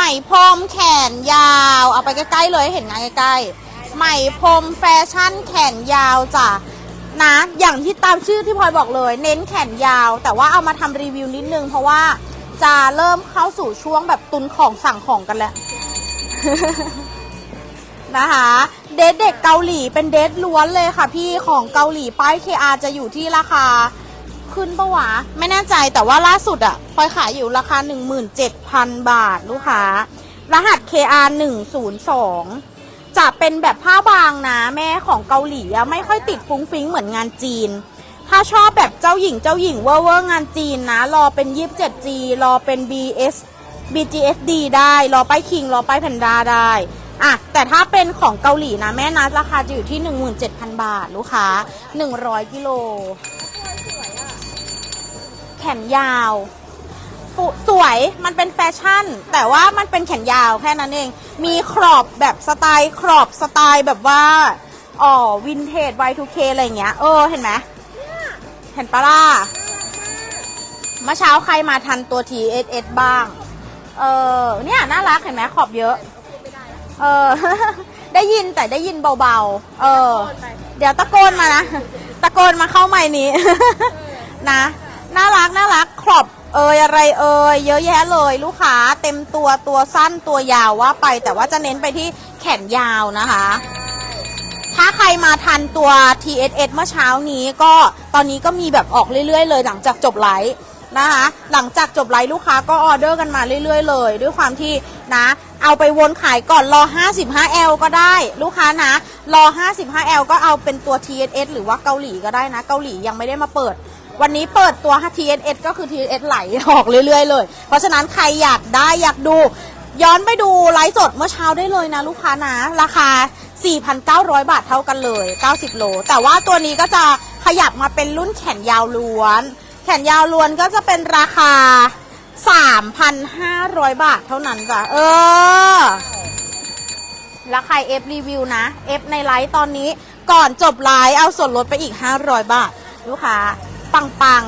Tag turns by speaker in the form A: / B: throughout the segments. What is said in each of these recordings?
A: ไหมพรมแขนยาว เอาไปใกล้ๆเลยเห็นงานใกล้ๆไหมพรมแฟชั่นแขนยาวจ้ะนะอย่างที่ตามชื่อที่พลอยบอกเลย เน้นแขนยาว แต่ว่าเอามาทำรีวิวนิดนึง เพราะว่าจะเริ่มเข้าสู่ช่วงแบบตุนของสั่งของกันแล้วนะคะ เดทเด็กเกาหลีเป็นเดทล้วนเลยค่ะพี่ของเกาหลีป้าย KR จะอยู่ที่ราคา ขึ้นปะวะ ไม่แน่ใจแต่ว่าล่าสุดอะพลอยขายอยู่ราคา 17,000 บาทลูกค้า รหัส KR 102จะเป็นแบบผ้าบางนะ แม่ของเกาหลีอะไม่ค่อยติดฟุ้งฟิ้งเหมือนงานจีน ถ้าชอบแบบเจ้าหญิงเจ้าหญิงเวอร์เวอร์งานจีนนะ รอเป็น 27G รอเป็น BS BGSD ได้ รอป้ายคิง รอป้ายแพนด้าได้อะแต่ถ้าเป็นของเกาหลีนะ แม่นะราคาจะอยู่ที่ 17,000 บาท ลูกค้า 100 กิโล แขนยาวสวยมันเป็นแฟชั่น แต่ว่ามันเป็นแขนยาวแค่นั้นเอง มีครอบแบบสไตล์ครอบสไตล์แบบว่าอ๋อวินเทจ Y2K อะไรเงี้ยเออเห็นไหมเห็นปะล่ะเมื่อเช้าใครมาทันตัว TSS บ้าง เออเนี่ยน่ารักเห็นไหมขอบเยอะ เออ ได้ยินแต่ได้ยินเบาๆ เออ เดี๋ยวตะโกนมานะ ตะโกนมาเข้าใหม่นี้ นะ น่ารักน่ารักขอบเอยอะไรเอยเยอะแยะเลยลูกค้าเต็มตัวตัวสั้นตัวยาวว่าไป แต่ว่าจะเน้นไปที่แขนยาวนะคะ ถ้าใครมาทันตัว TSS เมื่อเช้านี้ก็ตอนนี้ก็มีแบบออกเรื่อยๆ เลยหลังจากจบไลฟ์นะคะ หลังจากจบไลฟ์ลูกค้าก็ออเดอร์กันมาเรื่อยๆ เลย ด้วยความที่นะ เอาไปวนขายก่อนรอ 55L ก็ได้ ลูกค้านะ รอ 55L ก็เอาเป็นตัว TSS หรือว่าเกาหลีก็ได้นะ เกาหลียังไม่ได้มาเปิด วันนี้เปิดตัว TSS ก็คือ TSS ไหลออกเรื่อยๆเลย เพราะฉะนั้นใครอยากได้อยากดู ย้อนไปดูไลฟ์สดเมื่อเช้าได้เลยนะลูกค้านะ ราคา 4,900 บาทเท่ากันเลย 90 โล แต่ว่าตัวนี้ก็จะขยับมาเป็นรุ่นแขนยาวล้วน แขนยาวล้วนก็จะเป็นราคา 3,500 บาทเท่านั้นจ้ะเออ แล้วใครเอฟรีวิวนะ เอฟในไลฟ์ตอนนี้ก่อนจบไลฟ์เอาส่วนลดไปอีก 500 บาท ลูกค้า ปังปัง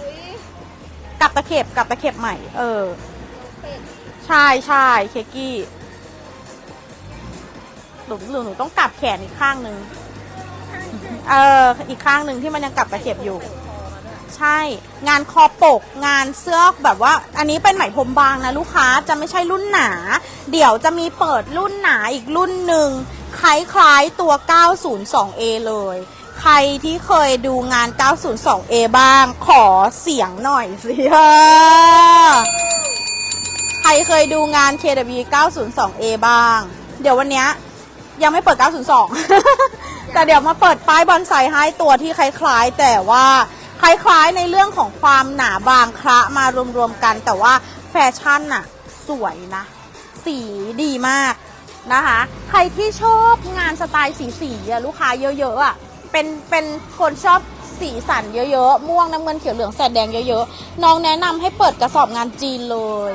A: ๆกลับตะเข็บกลับตะเข็บใหม่ เออ ใช่ใช่เคกกี้หนูหนูหนูต้องกลับแขนอีกข้างหนึ่งเอออีกข้างหนึ่งที่มันยังกลับตะเข็บอยู่ ใช่ งานคอปก งานเสื้อแบบว่า อันนี้เป็นไหมพรมบางนะลูกค้าจะไม่ใช่รุ่นหนา เดี๋ยวจะมีเปิดรุ่นหนาอีกรุ่นหนึ่งคล้ายๆตัว 902A เลย ใครที่เคยดูงาน 902A บ้าง ขอเสียงหน่อยสิเออใครเคยดูงาน KW 902A บ้าง เดี๋ยววันนี้ยังไม่เปิด 902 แต่เดี๋ยวมาเปิดป้ายบอนไซให้ตัวที่คล้ายๆ แต่ว่าคล้ายๆในเรื่องของความหนาบางคละมารวมๆกัน แต่ว่าแฟชั่นน่ะ สวยนะ สีดีมากนะคะ ใครที่ชอบงานสไตล์สีๆลูกค้าเยอะๆอะ เป็นเป็นคนชอบสีสันเยอะๆ ม่วงน้ำเงินเขียวเหลืองแสดแดงเยอะๆ น้องแนะนำให้เปิดกระสอบงานจีนเลย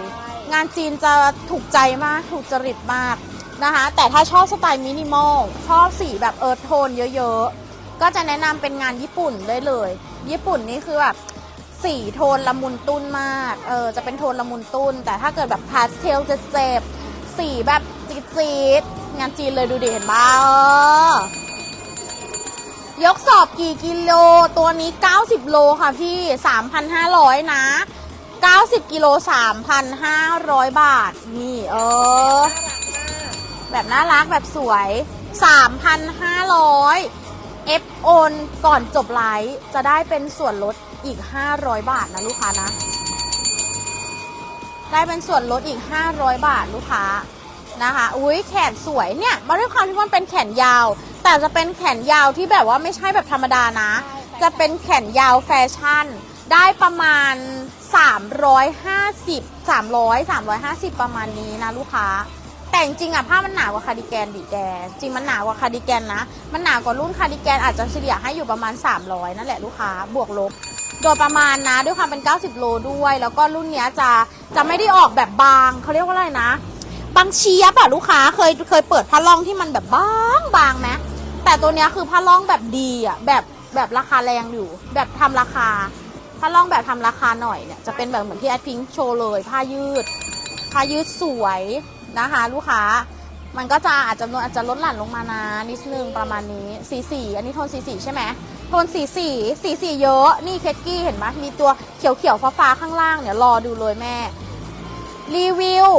A: งานจีนจะถูกใจมากถูกจริตมากนะคะ แต่ถ้าชอบสไตล์มินิมอลชอบสีแบบเอิร์ธโทนเยอะๆ ก็จะแนะนำเป็นงานญี่ปุ่นได้เลย ญี่ปุ่นนี่คือแบบสีโทนละมุนตุ้นมาก เออจะเป็นโทนละมุนตุ้น แต่ถ้าเกิดแบบพาสเทลจะเจ็บๆสีแบบจี๊ดๆงานจีนเลยดูดิเห็นบ้าเออ ยกสอบกี่กิโล ตัวนี้ 90 โลค่ะพี่ 3,500 นะ 90 กิโล 3,500 บาท นี่เออ แบบน่ารักแบบสวย 3,500 เอฟโอนก่อนจบไลฟ์จะได้เป็นส่วนลดอีก 500 บาทนะลูกค้านะ ได้เป็นส่วนลดอีก 500 บาทลูกค้า นะคะ อุ้ยแขนสวยเนี่ยมาด้วยความที่มันเป็นแขนยาว แต่จะเป็นแขนยาวที่แบบว่าไม่ใช่แบบธรรมดานะ จะเป็นแขนยาวแฟชั่น ได้ประมาณ 350 300 350 ประมาณนี้นะลูกค้า แต่จริงๆอะผ้ามันหนากว่าคาร์ดิแกนดิแกจริงมันหนากว่าคาร์ดิแกนนะ มันหนากว่ารุ่นคาร์ดิแกนอาจจะเฉลี่ยให้อยู่ประมาณ 300 นั่นแหละลูกค้า บวกลบโดยประมาณนะด้วยความเป็น 90 โลด้วย แล้วก็รุ่นเนี้ยจะจะไม่ได้ออกแบบบางเขาเรียกว่าอะไรนะ บางเชียบอะลูกค้าเคยเคยเปิดผ้าล่องที่มันแบบบางบางไหมแต่ตัวเนี้ยคือผ้าล่องแบบดีอะแบบแบบราคาแรงอยู่ แบบทำราคาผ้าล่องแบบทำราคาหน่อยเนี่ยจะเป็นแบบเหมือนที่แอดพิงค์โชว์เลยผ้ายืดผ้ายืดสวยนะคะ ลูกค้ามันก็จะอาจจะอาจจะลดหลั่นลงมานะนิดนึงประมาณนี้สีสีอันนี้โทนสีสีใช่ไหมโทนสีสีสีสีเยอะนี่เคกกี้เห็นไหมมีตัวเขียวเขียวฟ้าฟ้าข้างล่างเนี่ยรอดูเลยแม่ รีวิว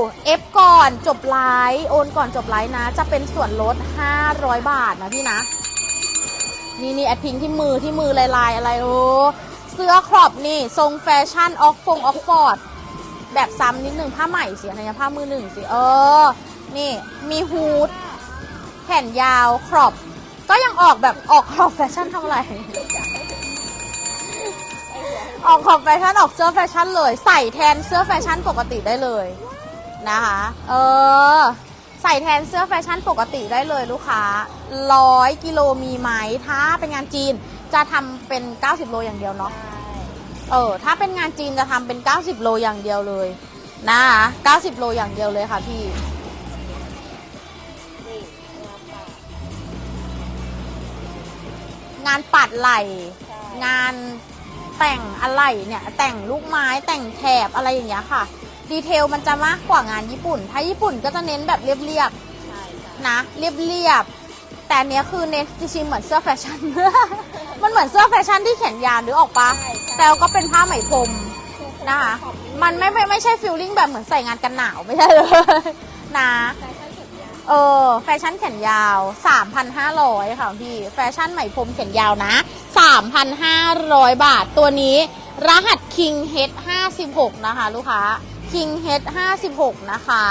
A: F ก่อนจบไลฟ์โอนก่อนจบไลฟ์นะ จะเป็นส่วนลด 500 บาทนะพี่นะ นี่นี่แอดพิงที่มือที่มือลายลายอะไรโอ้เสื้อครอบนี่ ทรงแฟชั่นออกฟงออกฟอร์ด แบบซ้ำนิดหนึ่งผ้าใหม่สิอะไรนะผ้ามือหนึ่งสิ เออ นี่มีฮูดแขนยาวครอบ ก็ยังออกแบบออกครอบแฟชั่นทำอะไร ออกขอบแฟชั่นออกเสื้อแฟชั่นเลย ใส่แทนเสื้อแฟชั่นปกติได้เลยนะคะ เออ ใส่แทนเสื้อแฟชั่นปกติได้เลยลูกค้าร้อยกิโลมีไหมถ้าเป็นงานจีนจะทำเป็น 90 โลอย่างเดียวเนาะเออ ถ้าเป็นงานจีนจะทำเป็น 90 โลอย่างเดียวเลยนะคะ90 โลอย่างเดียวเลยค่ะพี่
B: งานปั
A: ดไหลงาน แต่งอะไรเนี่ยแต่งลูกไม้แต่งแถบอะไรอย่างเงี้ยค่ะ ดีเทลมันจะมากกว่างานญี่ปุ่น ถ้าญี่ปุ่นก็จะเน้นแบบเรียบ
B: ใช่ใช่
A: ๆนะเรียบๆแต่อันเนี้ยคือเน้นจริงๆเหมือนเสื้อแฟชั่น มันเหมือนเสื้อแฟชั่นที่แขนยาวหรือออกปะแต่ก็เป็นผ้าไหมพรมนะคะ มันไม่ไม่ไม่ใช่ฟิลลิ่งแบบเหมือนใส่งานกันหนาวไม่ใช่เลยนะ
B: แฟชั่น เอ
A: อแฟชั่นแขนยาว 3,500 ค่ะพี่ แฟชั่นไหมพรมแขนยาวนะ 3,500 บาท ตัวนี้รหัส King Head 56 นะคะ ลูกค้า King Head 56 นะคะ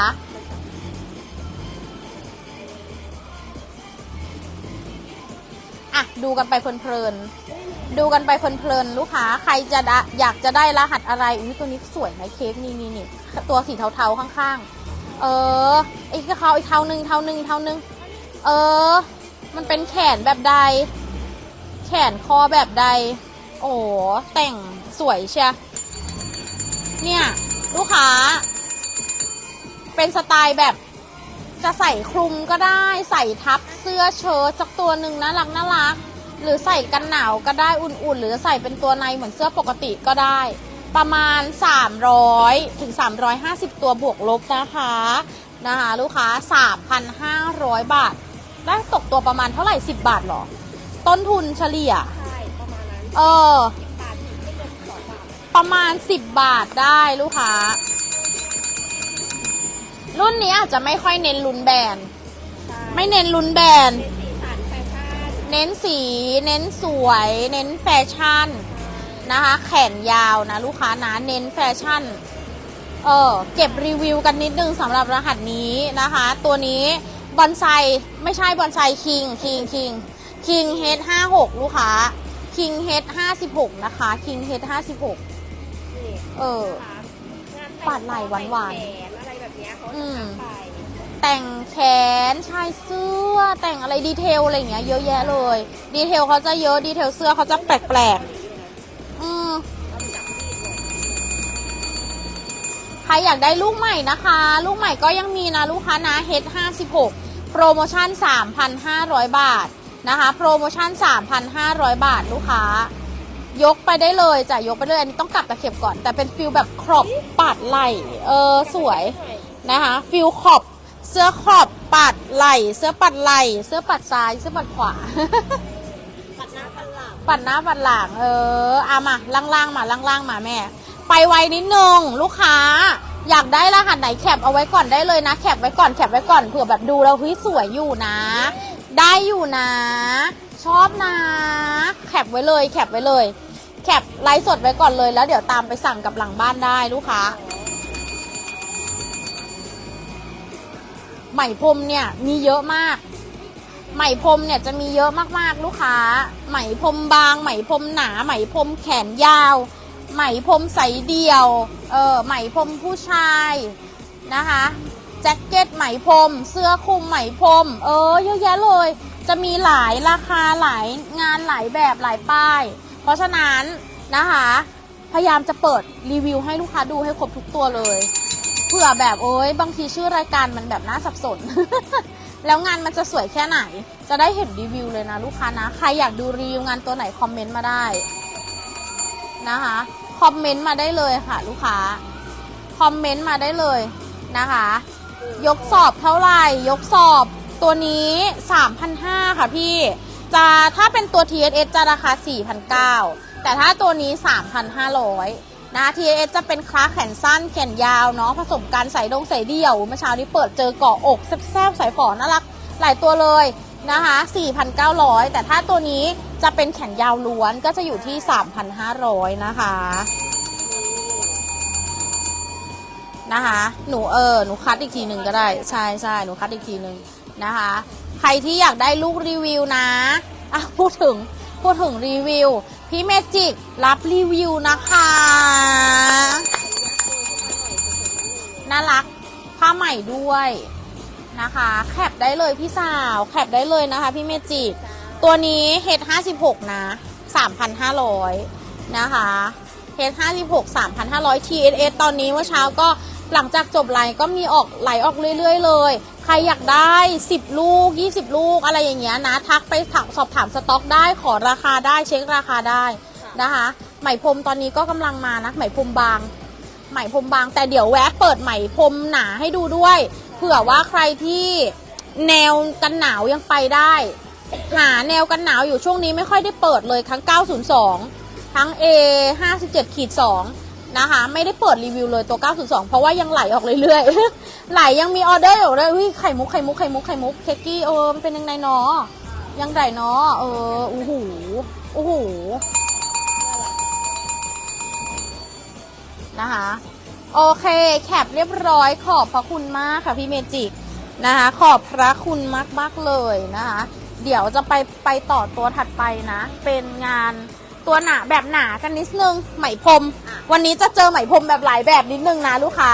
A: อะ ดูกันไปเพลินๆ ดูกันไปเพลินๆ ลูกค้า ใครจะด้อยากจะได้รหัสอะไรอุ้ยตัวนี้สวยนะเค้กนี่นี่นี่ตัวสีเทาๆ ข้างๆ เออไอีกเขาอีกเท่านึงเท่านึงเท่านึงเออ มันเป็นแขนแบบใด แขนคอแบบใด โอ้แต่งสวยเชียเนี่ย ลูกค้า เป็นสไตล์แบบจะใส่คลุมก็ได้ใส่ทับเสื้อเชิ้ตสักตัวหนึ่งน่ารักน่ารัก หรือใส่กันหนาวก็ได้อุ่นๆ หรือใส่เป็นตัวในเหมือนเสื้อปกติก็ได้ ประมาณ 300 ถึง 350 ตัวบวกลบนะคะ นะคะลูกค้า 3,500 บาท ได้ตกตัวประมาณเท่าไหร่ 10 บาทเหรอ ต้นทุนเฉลี่ย
B: ใช่ ประมาณนั้น
A: เออ
B: สิบบาทถึงไม่เกินสองบาท
A: ประมาณ 10 บาทได้ลูกค้า รุ่นนี้อาจจะไม่ค่อยเน้นลุ้นแบรนด์
B: ใช่
A: ไม่เน้นลุ้นแบรนด์
B: เป็นสีสันแฟชั่น
A: เน้นสี เน้นสวย เน้นแฟชั่นนะคะ แขนยาวนะลูกค้านะเน้นแฟชั่น เออเก็บรีวิวกันนิดนึงสำหรับรหัสนี้นะคะ ตัวนี้บอนไซไม่ใช่บอนไซคิงคิงคิงคิงเฮดห้าหกลูกค้าคิงเฮดห้าสิบหกนะคะคิงเฮดห้าสิบหก
B: นี่
A: เออ
B: นะคะงาน
A: ปาดไหล่หวานๆ
B: แขนอะไรแบบเนี้ยเขา
A: อื
B: จะ
A: ม
B: ทำไป
A: แต่งแขนชายเสื้อแต่งอะไรดีเทลอะไรอย่างเงี้ยเยอะแยะเลย ดีเทลเขาจะเยอะดีเทลเสื้อเขาจะแปลกๆ อืมใครอยากได้ลูกใหม่นะคะ ลูกใหม่ก็ยังมีนะลูกค้านะเฮด56 โปรโมชั่น 3,500 บาทนะคะ โปรโมชั่น 3,500 บาทลูกค้ายกไปได้เลยจ้ะยกไปเลยอันนี้ต้องกลับตะเข็บก่อน แต่เป็นฟิลแบบครอบปาดไหลเออสวยนะคะฟิลขอบเสื้อขอบปัดไหลเสื้อปัดไหลเสื้อปัดซ้ายเสื้อปัดขวา
B: ปัดหลัง
A: ปัดหน้าปัดหลังเออเอามาล่างๆมาล่างๆมาแม่ ไปไวนิดนึงลูกค้า อยากได้รหัสไหนแคปเอาไว้ก่อนได้เลยนะแคปไว้ก่อนแคปไว้ก่อนเผื่อแบบดูแล้วเฮ้ยสวยอยู่นะ ได้อยู่นะ ชอบนะแคปไว้เลยแคปไว้เลยแคปไลฟ์สดไว้ก่อนเลยแล้วเดี๋ยวตามไปสั่งกับหลังบ้านได้ลูกค้าไหมพรมเนี่ยมีเยอะมาก ไหมพรมเนี่ยจะมีเยอะมากๆลูกค้า ไหมพรมบาง ไหมพรมหนา ไหมพรมแขนยาว ไหมพรมใสเดี่ยว เออไหมพรมผู้ชายนะคะแจ็คเก็ตไหมพรม เสื้อคลุมไหมพรม เออเยอะแยะเลย จะมีหลายราคาหลายงานหลายแบบหลายป้าย เพราะฉะนั้นนะคะ พยายามจะเปิดรีวิวให้ลูกค้าดูให้ครบทุกตัวเลยเผื่อแบบโอ้ยบางทีชื่อรายการมันแบบน่าสับสน แล้วงานมันจะสวยแค่ไหน จะได้เห็นรีวิวเลยนะลูกค้านะ ใครอยากดูรีวิวงานตัวไหนคอมเมนต์มาได้นะคะ คอมเมนต์มาได้เลยค่ะ ลูกค้า คอมเมนต์มาได้เลยนะคะ ยกสอบเท่าไหร่ ยกสอบตัวนี้3,500ค่ะพี่ จะถ้าเป็นตัว TSS จะราคา4,900แต่ถ้าตัวนี้ 3,500 นะ TSS จะเป็นคลาสแขนสั้นแขนยาวเนาะผสมกันใส่ดงใส่เดี่ยวเมื่อเช้านี้เปิดเจอเกาะอกแซ่บๆใส่ฝอน่ารักหลายตัวเลยนะคะ 4,900 แต่ถ้าตัวนี้จะเป็นแขนยาวล้วนก็จะอยู่ที่ 3,500 นะคะนะคะ หนูเออหนูคัดอีกทีหนึ่งก็ได้ ใช่ใช่หนูคัดอีกทีหนึ่งนะคะ ใครที่อยากได้ลูกรีวิวนะอะพูดถึงพูดถึงรีวิว พี่เมจิกรับรีวิวนะคะ น่ารัก ผ้าใหม่ด้วยนะคะ แคปได้เลยพี่สาว แคปได้เลยนะคะพี่เมจิก ตัวนี้ H56 นะ3,500นห้าร้อยนะคะ H56 3,500 TSS ตอนนี้เมื่อเช้าก็หลังจากจบไลน์ก็มีออกไหลออกเรื่อยๆเลย ใครอยากได้ 10 ลูก 20 ลูกอะไรอย่างเงี้ยนะ ทักไปถามสอบถามสต็อกได้ขอราคาได้เช็คราคาได้นะคะ ไหมพรมตอนนี้ก็กำลังมานะไหมพรมบาง ไหมพรมบาง แต่เดี๋ยวแวะเปิดไหมพรมหนาให้ดูด้วยเผื่อว่าใครที่แนวกันหนาวยังไปได้ หาแนวกันหนาวอยู่ช่วงนี้ไม่ค่อยได้เปิดเลยทั้ง 902 ทั้ง A 57ขีด2 นะคะ ไม่ได้เปิดรีวิวเลยตัว 902 เพราะว่ายังไหลออกเรื่อยๆ ไหลยังมีออเดอร์อยู่เลยอุ้ยไข่มุกไข่มุกไข่มุกไข่มุก เค้กกี้เออมันเป็นยังไงเนาะยังไงเนาะเอออู้หูอู้หูนะคะโอเคแคปเรียบร้อยขอบพระคุณมากค่ะพี่เมจิกนะคะ ขอบพระคุณมากๆเลยนะคะ เดี๋ยวจะไปไปต่อตัวถัดไปนะ เป็นงาน ตัวหนาแบบหนากันนิดนึงไหมพรม วันนี้จะเจอไหมพรมแบบหลายแบบนิดนึงนะลูกค้า